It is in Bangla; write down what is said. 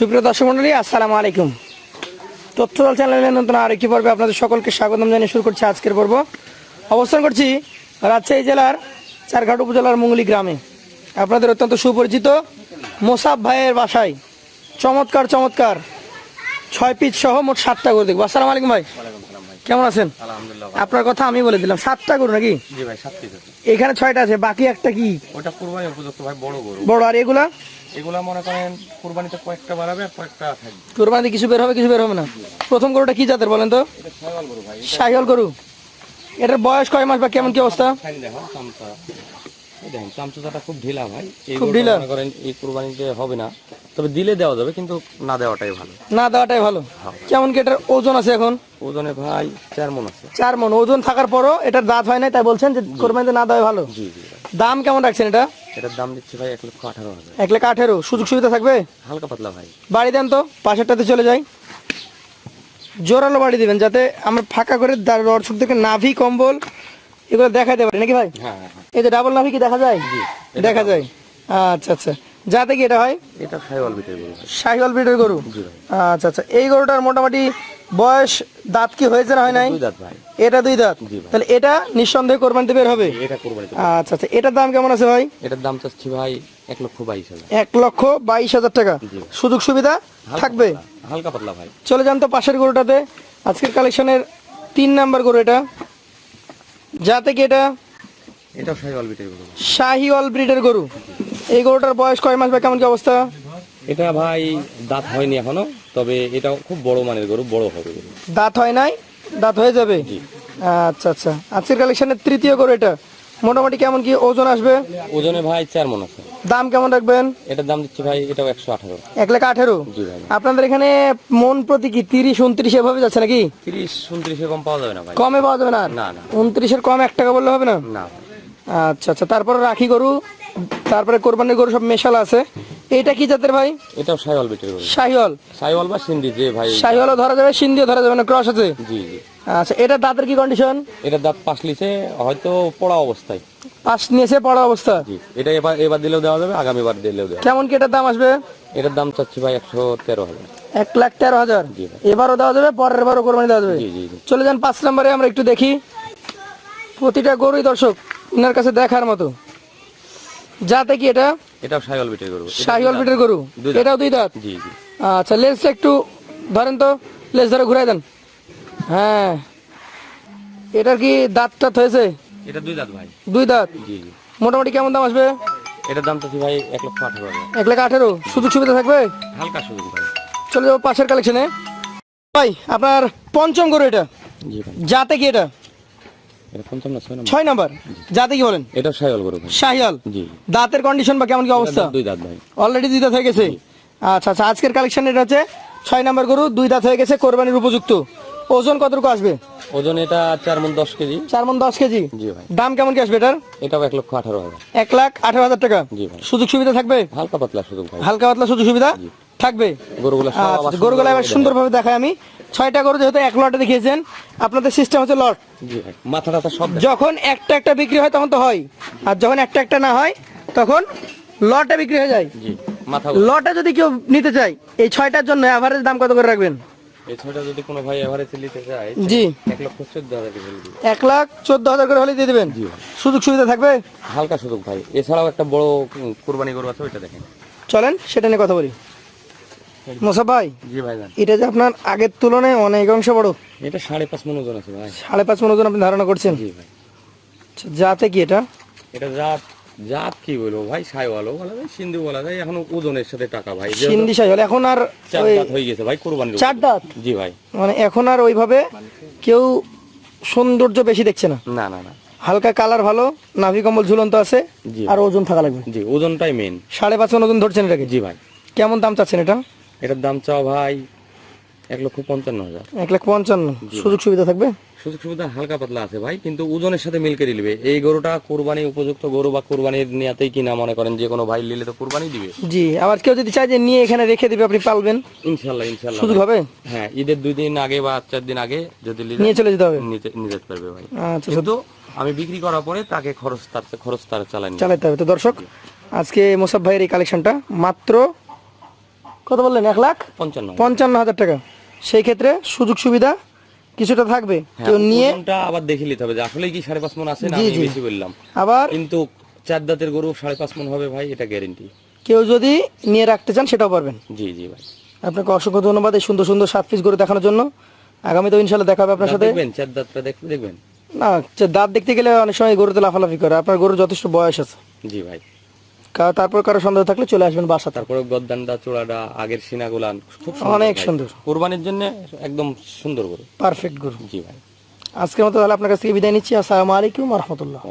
সুপ্রিয় দর্শক মন্ডলী, আসসালামু আলাইকুম। তথ্যদল চ্যানেলের নতুন আরেকটি পর্বে আপনাদের সকলকে স্বাগতম জানিয়ে শুরু করছি আজকের পর্ব। অবস্থান করছি রাজশাহী জেলার চারঘাট উপজেলার মুঙ্গলি গ্রামে। আপনাদের অত্যন্ত সুপরিচিত মোসাফ ভাইয়ের বাসায়। চমৎকার চমৎকার। ছয় পিচ সহ মোট সাতটা করে দেখব। আসসালামু আলাইকুম ভাই। কেমন আছেন? আলহামদুলিল্লাহ আপনার কথা আমি বলে দিলাম। সাতটা গরু নাকি? জি ভাই এখানে ছয়টা আছে বাকি একটা কি? ওটা কুরবানি উপযুক্ত ভাই বড় গরু। বড় আর এগুলা? এগুলা মনে করেন কুরবানিতে কয়েকটা বাড়াবে আর কয়েকটা থাকবে। কুরবানিতে কিছু বের হবে কিছু বের হবে না। প্রথম গরুটা কি জাতের বলেন তো? এটা গরু ভাই গরু। এটার বয়স কয় মাস বা কেমন কি অবস্থা? দেখেন চামচাটা খুব ঢিলা ভাই। খুব ঢিলা? করেন এই কুরবানিতে হবে না তবে দিলে দেওয়া যাবে কিন্তু না দেওয়াটাই ভালো। না দেওয়াটাই ভালো। কেমন কি এটার ওজন আছে এখন? ওজনে ভাই চার মন আছে। চার মন। ওজন থাকার পরও এটার দাঁত হয় নাই তাই বলছেন যে কোরবানিতে না দেওয়া ভালো? জি জি দাম কেমন রাখছেন এটা? এটার দাম দিচ্ছে ভাই এক লক্ষ আঠারো হাজার। এক লাখ আঠেরো। সুযোগ সুবিধা থাকবে? হালকা পাতলা ভাই। বাড়ি দেন তো পাশেরটাতে চলে যাই। জোরালো বাড়ি দিবেন যাতে আমরা ফাঁকা করে দর্শকদেরকে নাভি কম্বল এগুলো দেখাতে পারি নাকি ভাই? হ্যাঁ হ্যাঁ হ্যাঁ। এই যে ডাবল নাভি কি দেখা যায়? দেখা যায়। আচ্ছা আচ্ছা। যাতে কি এটা হয়? এটা সাইওয়াল বিটের গরু। শাহিওয়াল ব্রিডের গরু? আচ্ছা আচ্ছা। এই গরুটার মোটামুটি বয়স দাঁত কি হয়েছে না হয় নাই? দুই দাঁত ভাই। এটা দুই দাঁত? তাহলে এটা নিঃসন্দেহে কোরবানিতে বের হবে? এটা কুরবানিতে আচ্ছা আচ্ছা। এটার দাম কেমন আছে ভাই? এটার দাম চাচ্ছি ভাই এক লক্ষ বাইশ হাজার। এক লক্ষ বাইশ হাজার টাকা। সুযোগ সুবিধা থাকবে? হালকা পাতলা ভাই। চলে যান তো পাশের গরুটাতে। আজকের কালেকশনের তিন নাম্বার গরু এটা। যাতে কি এটা? এটা সাইওয়াল বিটের গরু। শাহিওয়াল ব্রিডের গরু। এই গরুটার বয়স কয় মাস বা কেমন কি অবস্থা? এটা ভাই দাঁত হয়নি এখনও তবে এটা খুব বড় মানের গরু বড় হবে। দাঁত হয় নাই? দাঁত হয়ে যাবে? আচ্ছা আচ্ছা। আজকের কালেকশনের তৃতীয় গরু এটা? মোটামুটি কেমন কি ওজন আসবে? ওজনে ভাই চার মন আছে। দাম কেমন রাখবেন? এটার দাম দিচ্ছি ভাই এটাও একশো আঠারো। এক লাখ আঠেরো? আপনাদের এখানে মন প্রতি কি তিরিশ উনত্রিশ এভাবে যাচ্ছে নাকি? তিরিশ উনত্রিশে কম পাওয়া যাবে না ভাই। কমে পাওয়া যাবে না না। উনত্রিশের কম এক টাকা বললে হবে না? না। আচ্ছা আচ্ছা তারপরে রাখি গরু তারপরে কোরবানির গরু সব মেশাল আছে। এইটা কি জাতের ভাই? এটাও সাইওয়াল বিটের গরু শাহিওয়াল সাইওয়াল বা সিন্ধি যে ভাই শাহিওয়ালও ধরা যাবে সিন্ধিও ধরা যাবে না ক্রস আছে? জি জি। আচ্ছা এটা দাঁতের কি কন্ডিশন এটার দাঁত পাশ লিছে হয়তো পড়া অবস্থায়। পাশ নিয়েছে পড়া অবস্থা? জি এটা এবার এবার দিলেও দেওয়া যাবে আগামীবার দিলেও দেওয়া কেমন কি এটার দাম আসবে? এটার দাম চাচ্ছি ভাই একশো তেরো হাজার। এক লাখ তেরো হাজার? এবারও দেওয়া যাবে পরের বারও কোরবানি দেওয়া যাবে? চলে যান পাঁচ নম্বরে আমরা একটু দেখি। প্রতিটা গরুই দর্শক ইনার কাছে দেখার মতো। যাতে কি এটা? এটাও সাইওয়াল বিটের গরু। এটা বিটের গরু? এটাও দুই দাঁত? জি জি। আচ্ছা লেজটা একটু ধরেন তো। লেজ ধরে ঘুরাই দেন। হ্যাঁ। এটার কি দাঁত টাত হয়েছে? এটা দুই দাঁত ভাই। দুই দাঁত? জি জি। মোটামুটি কেমন দাম আসবে? এটার দাম চাচ্ছি ভাই এক লক্ষ আঠারো এক লাখ আঠেরো। সুযোগ সুবিধা থাকবে? হালকা সুযোগ ভাই। চলে যাব পাশের কালেকশনে ভাই আপনার পঞ্চম গরু এটা। জি ভাই। যাতে কি এটা এটা? ছয় নাম্বার। যাতে কি বলেন? এটাও সাইওয়াল গরু শাহিয়াল দাঁতের কন্ডিশন বা কেমন কি অবস্থা? দুই দাঁত ভাই। অলরেডি দুই দাঁত হয়ে গেছে? আচ্ছা আচ্ছা আজকের কালেকশন এটা হচ্ছে ছয় নাম্বার গরু দুই দাঁত হয়ে গেছে কোরবানির উপযুক্ত। ওজন কতটুকু আসবে? ওজন এটা চার মন দশ কেজি। চার মন দশ কেজি? জি ভাই। দাম কেমন কি আসবে এটার? এটাও এক লক্ষ আঠারো হাজার। এক লাখ আঠারো হাজার টাকা। জি ভাই। সুযোগ সুবিধা থাকবে? হালকা পাতলা সুযোগ হালকা পাতলা সুযোগ সুবিধা? থাকবে? গরুগুলো আচ্ছা গরুগুলো এবার সুন্দরভাবে দেখাই আমি। ছয়টা গরু যেহেতু এক লটে দেখিয়েছেন আপনাদের সিস্টেম হচ্ছে লট। মাথা টাথা সব যখন একটা একটা বিক্রি হয় তখন তো হয় আর যখন একটা একটা না হয় তখন লটে বিক্রি হয়ে যায়। জি মাথা লটে যদি কেউ নিতে চায় এই ছয়টার জন্য অ্যাভারেজ দাম কত করে রাখবেন? যদি কোনো ভাই নিতে চায় জি। এক লাখ চোদ্দ হাজার করে হলে দিয়ে দেবেন। সুযোগ সুবিধা থাকবে? হালকা সুযোগ ভাই। এছাড়াও একটা বড় উম, গরু আছে ওইটা দেখেন। চলেন সেটা নিয়ে কথা বলি। মোসা ভাই জি ভাই এটা যে আপনার আগের তুলনায় অনেক অংশ বড়? এটা সাড়ে পাঁচ মন ওজন আছে ভাই। সাড়ে পাঁচ মন ওজন আপনি ধারণা করছেন? জি ভাই। আচ্ছা, যাতে কি এটা? এটা জাত জাত কি বলব ভাই? সাইওয়ালও বলা যায় সিন্ধু বলা যায় এখন ওজনের সাথে টাকা ভাই। সিন্ধি সাই এখন আর চার দাঁত হয়ে গেছে ভাই কুরবানির চার দাঁত? জি ভাই। মানে এখন আর ওইভাবে কেউ সৌন্দর্য বেশি দেখছে না? না না না। হালকা কালার ভালো নাভি কম্বল ঝুলন্ত আছে জি। আর ওজন থাকা লাগবে? জি ওজনটাই মেন সাড়ে পাঁচ মন ওজন ধরছেন এটাকে? জি ভাই। কেমন দাম চাচ্ছেন এটা? এটার দাম চাও ভাই এক লক্ষ পঞ্চান্ন হাজার। এক লাখ পঞ্চান্ন। সুযোগ সুবিধা থাকবে? সুযোগ সুবিধা হালকা পাতলা আছে ভাই কিন্তু ওজনের সাথে মিল করে দিবে এই গরুটা কোরবানি উপযুক্ত গরু বা কোরবানির নিয়াতেই কিনা মনে করেন যে কোনো ভাই নিলে তো কোরবানি দিবে। জি আবার কেউ যদি চায় যে নিয়ে এখানে রেখে দিবে আপনি পালবেন? ইনশাল্লাহ ইনশাল্লাহ সুযোগ হবে? হ্যাঁ ঈদের দুই দিন আগে বা চার দিন আগে যদি নিয়ে চলে যেতে হবে? নিতে নিয়ে যেতে পারবে ভাই। আচ্ছা কিন্তু আমি বিক্রি করার পরে তাকে খরচ তার খরচ তার চালানি চালাতে হবে। তো দর্শক আজকে মোসাফ ভাইয়ের এই কালেকশনটা মাত্র কত বললেন? এক লাখ? পঞ্চান্ন। পঞ্চান্ন হাজার টাকা। সেই ক্ষেত্রে সুযোগ সুবিধা কিছুটা থাকবে। হ্যাঁ, কেউ নিয়ে আবার দেখে নিতে হবে যে আসলে কি সাড়ে পাঁচ মন আছে না আমি বেশি বললাম। আবার কিন্তু চার দাঁতের গরু সাড়ে পাঁচ মন হবে ভাই এটা গ্যারেন্টি কেউ যদি নিয়ে রাখতে চান সেটাও পারবেন। জি জি ভাই। আপনাকে অসংখ্য ধন্যবাদ এই সুন্দর সুন্দর সাত পিস করে দেখানোর জন্য। আগামী তো ইনশাল্লাহ দেখা হবে আপনার সাথে। দেখবেন চার দাঁতটা দেখ দেখবেন। না দাঁত দেখতে গেলে অনেক সময় গরুতে লাফালাফি করে। আপনার গরুর যথেষ্ট বয়স আছে। জি ভাই। তারপর কারও সন্দেহ থাকলে চলে আসবেন বাসা। তারপরে গদ্দানটা চূড়াটা আগের সিনাগুলান খুব অনেক সুন্দর। কোরবানির জন্য একদম সুন্দর গরু। পারফেক্ট গরু। জি ভাই। আজকের মতো তাহলে আপনার কাছ থেকে বিদায় নিচ্ছি। আসসালামু আলাইকুম রহমতুল্লাহ।